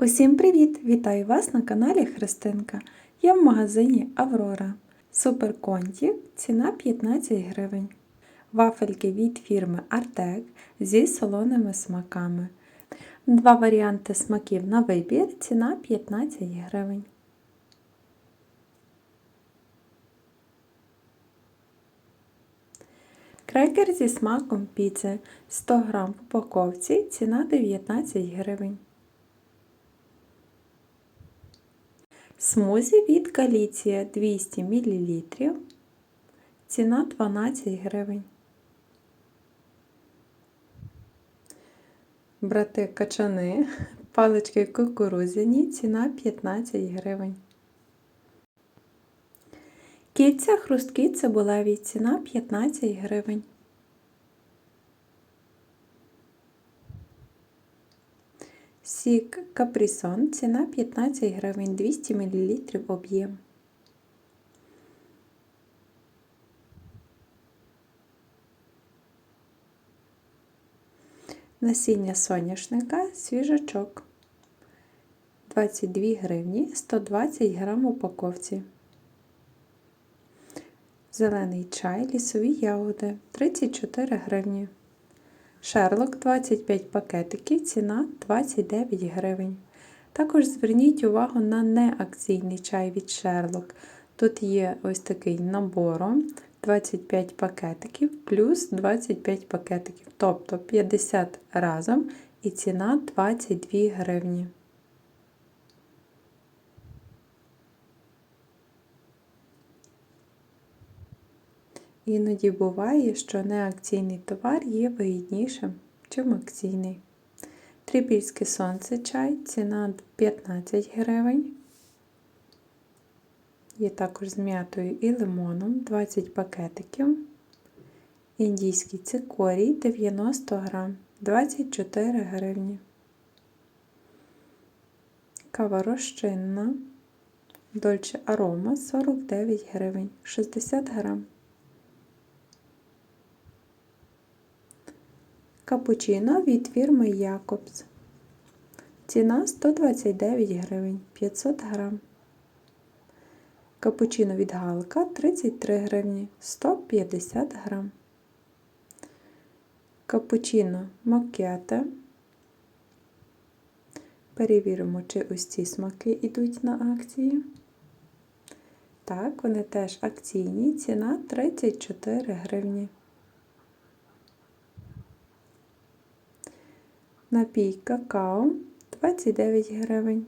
Усім привіт! Вітаю вас на каналі Христинка. Я в магазині Аврора. Суперконті ціна 15 гривень. Вафельки від фірми Артек зі солоними смаками. Два варіанти смаків на вибір. Ціна 15 гривень. Крекер зі смаком піци 100 г в упаковці. Ціна 19 гривень. Смузі від Галіція 200 мл. Ціна 12 гривень. Брати качани, палички кукурузяні, ціна 15 гривень. Кільця хрусткі цибулеві, ціна 15 гривень. Сік Капрісон, ціна 15 гривень, 200 мл об'єм. Насіння соняшника, свіжачок. 22 гривні, 120 грам в упаковці. Зелений чай, лісові ягоди 34 гривні. Шерлок 25 пакетиків, ціна 29 гривень. Також зверніть увагу на неакційний чай від Шерлок. Тут є ось такий набором 25 пакетиків плюс 25 пакетиків, тобто 50 разом і ціна 22 гривні. Іноді буває, що неакційний товар є вигіднішим, чим акційний. Трипільське сонце чай, ціна 15 гривень. Є також з м'ятою і лимоном 20 пакетиків. Індійський цикорій 90 грам 24 гривні. Кава розчинна. Дольче арома 49 гривень 60 грам. Капучино від фірми Якобс. Ціна 129 гривень 500 грам. Капучино від Галка 33 гривні 150 грам. Капучино макете. Перевіримо, чи ось ці смаки йдуть на акції. Так, вони теж акційні. Ціна 34 гривні. Напій какао 29 гривень.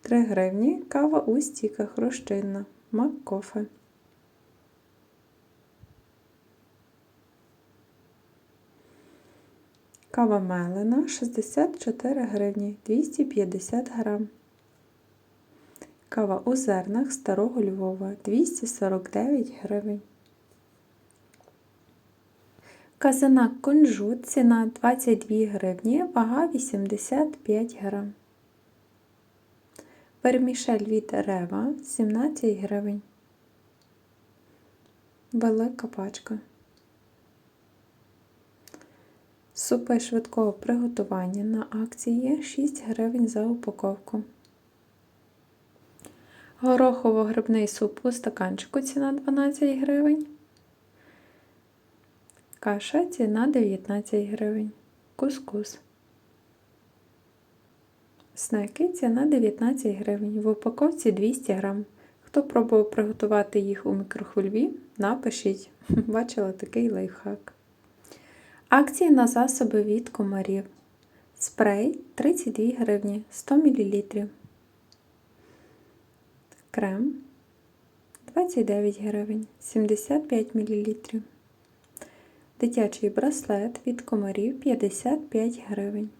3 гривні кава у стіках розчинна. Маккофе. Кава мелена 64 гривні 250 грам. Кава у зернах старого Львова 249 гривень. Казанак кунжут, ціна 22 гривні, вага 85 грам. Вермішель від Рева 17 гривень. Велика пачка. Супи швидкого приготування на акції 6 гривень за упаковку. Горохово-грибний суп у стаканчику ціна 12 гривень. Каша ціна 19 гривень. Кускус. Снеки ціна 19 гривень. В упаковці 200 грам. Хто пробував приготувати їх у мікрохвильві, напишіть. Бачила такий лайфхак. Акції на засоби від комарів. Спрей 32 гривні 100 мл. Крем 29 гривень 75 мл. Дитячий браслет від комарів 55 гривень.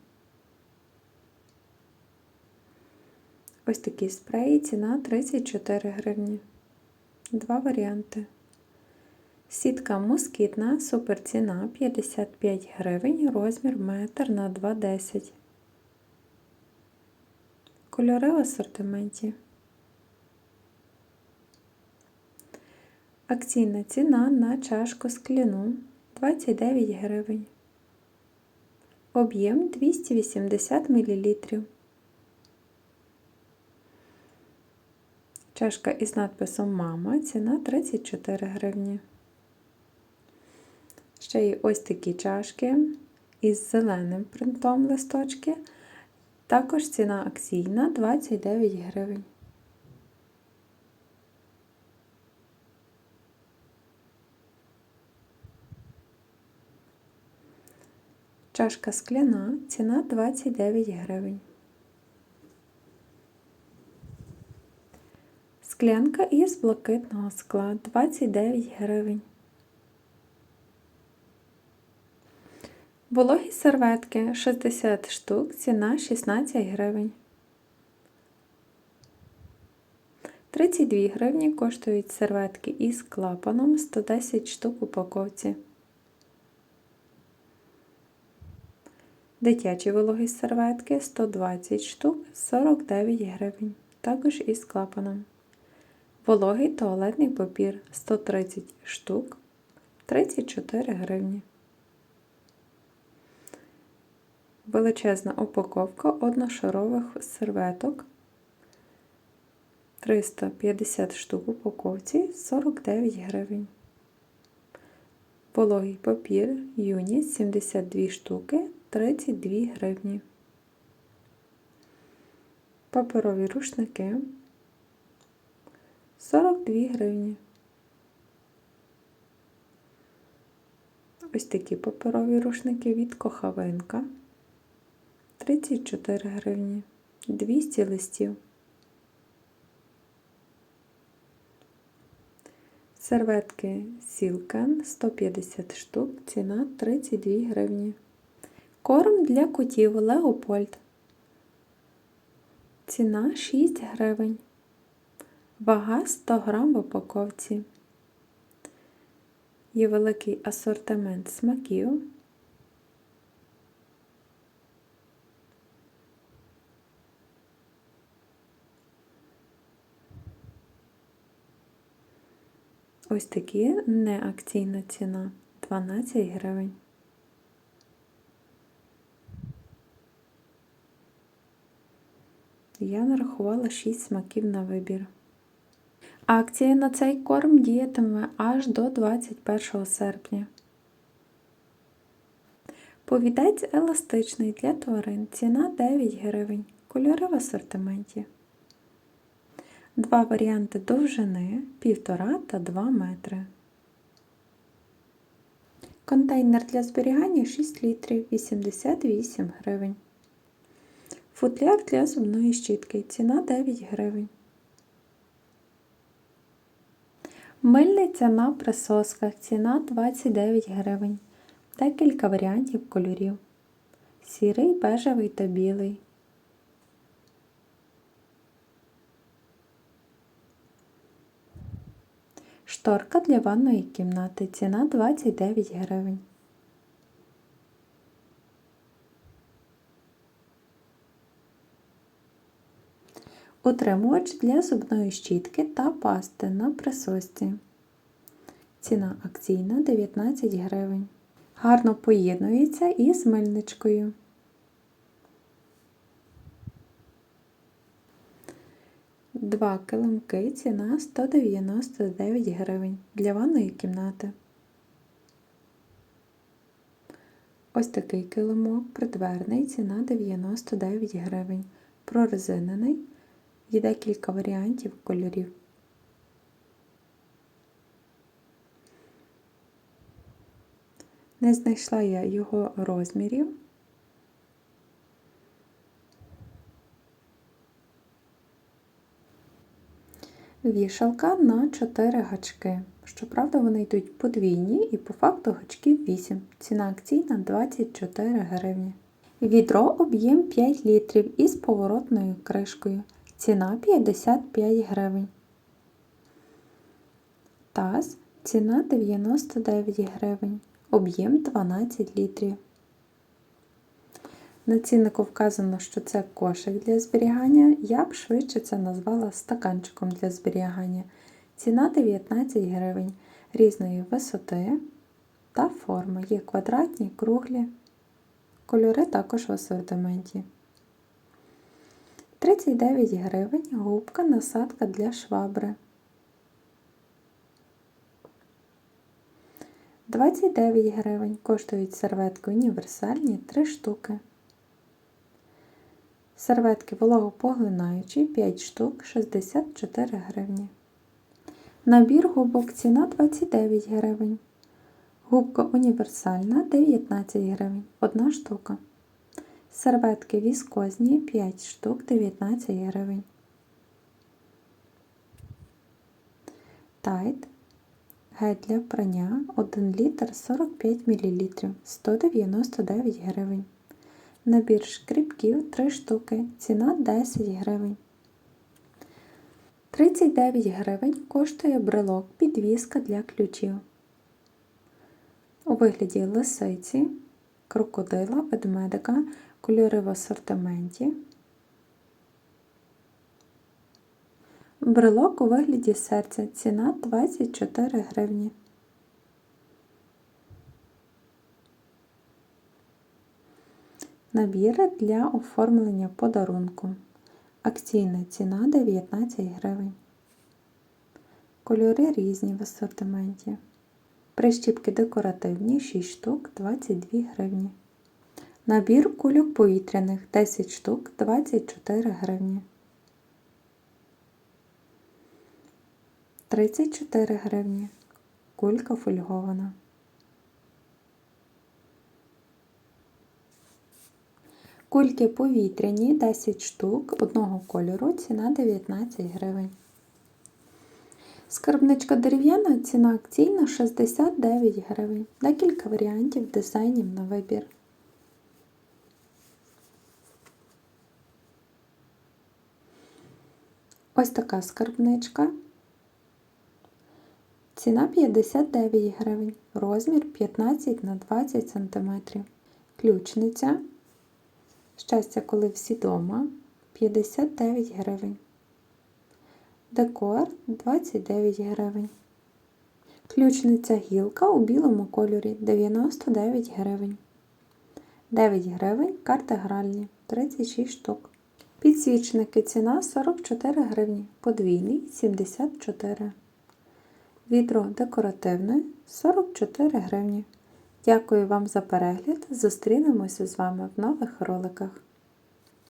Ось такі спреї, ціна 34 гривні. Два варіанти. Сітка москітна, суперціна 55 гривень, розмір 1 на 2,10. Кольори в асортименті. Акційна ціна на чашку скляну 29 гривень. Об'єм 280 мл. Чашка із надписом Мама. Ціна 34 гривні. Ще є ось такі чашки із зеленим принтом листочки. Також ціна акційна 29 гривень. Чашка скляна, ціна 29 гривень. Склянка із блакитного скла 29 гривень. Вологі серветки 60 штук, ціна 16 гривень. 32 гривні коштують серветки із клапаном 110 штук упаковці. Дитячі вологі серветки 120 штук 49 гривень, також із клапаном. Вологий туалетний папір 130 штук 34 гривні. Величезна упаковка одношарових серветок 350 штук упаковці 49 гривень. Вологий папір Юніс 72 штуки 32 гривні. Паперові рушники 42 гривні. Ось такі паперові рушники від кохавинка 34 гривні, 200 листів. Серветки Сілкен 150 штук, ціна 32 гривні. Корм для котів Леопольд. Ціна 6 гривень. Вага 100 грам в упаковці. Є великий асортимент смаків. Ось такі неакційна ціна 12 гривень. Я нарахувала 6 смаків на вибір. Акція на цей корм діятиме аж до 21 серпня. Повідець еластичний для тварин. Ціна 9 гривень. Кольори в асортименті. Два варіанти довжини 1,5 та 2 метри. Контейнер для зберігання 6 літрів 88 гривень. Футляр для зубної щітки. Ціна 9 гривень. Мильниця на присосках. Ціна 29 гривень. Декілька варіантів кольорів. Сірий, бежевий та білий. Шторка для ванної кімнати. Ціна 29 гривень. Утримувач для зубної щітки та пасти на присосці. Ціна акційна 19 гривень. Гарно поєднується із мильничкою. Два килимки ціна 199 гривень для ванної кімнати. Ось такий килимок придверний, ціна 99 гривень. Прорезинений Є декілька варіантів кольорів. Не знайшла я його розмірів. Вішалка на 4 гачки. Щоправда, вони йдуть подвійні і по факту гачків 8. Ціна акційна 24 гривні. Відро об'єм 5 літрів із поворотною кришкою. Ціна 55 гривень. Таз ціна 99 гривень. Об'єм 12 літрів. На ціннику вказано, що це кошик для зберігання. Я б швидше це назвала стаканчиком для зберігання. Ціна 19 гривень різної висоти та форми. Є квадратні, круглі, Кольори також в асортименті. 39 гривень губка насадка для швабри. 29 гривень коштують серветки універсальні 3 штуки. Серветки вологопоглинаючі 5 штук 64 гривні. Набір губок ціна 29 гривень. Губка універсальна 19 гривень. Одна штука. Серветки віскозні 5 штук 19 гривень. Тайт. Гель для прання 1 літр 45 мл 199 гривень. Набір шкрібків 3 штуки. Ціна 10 гривень. 39 гривень коштує брелок підвіска для ключів. У вигляді лисиці, крокодила, ведмедика, кольори в асортименті. Брелок у вигляді серця. Ціна 24 гривні. Набіри для оформлення подарунку. Акційна ціна 19 гривень. Кольори різні в асортименті. Прищіпки декоративні 6 штук 22 гривні. Набір кульок повітряних 10 штук 24 гривні. 34 гривні. Кулька фольгована. Кульки повітряні 10 штук одного кольору, ціна 19 гривень. Скарбничка дерев'яна, ціна акційна 69 гривень. Декілька варіантів дизайнів на вибір. Ось така скарбничка. Ціна 59 гривень. Розмір 15 на 20 см. Ключниця. Щастя, коли всі дома 59 гривень. Декор 29 гривень. Ключниця гілка у білому кольорі 99 гривень. 9 гривень карти гральні 36 штук. Підсвічники ціна 44 гривні. Подвійний 74. Відро декоративне 44 гривні. Дякую вам за перегляд. Зустрінемося з вами в нових роликах.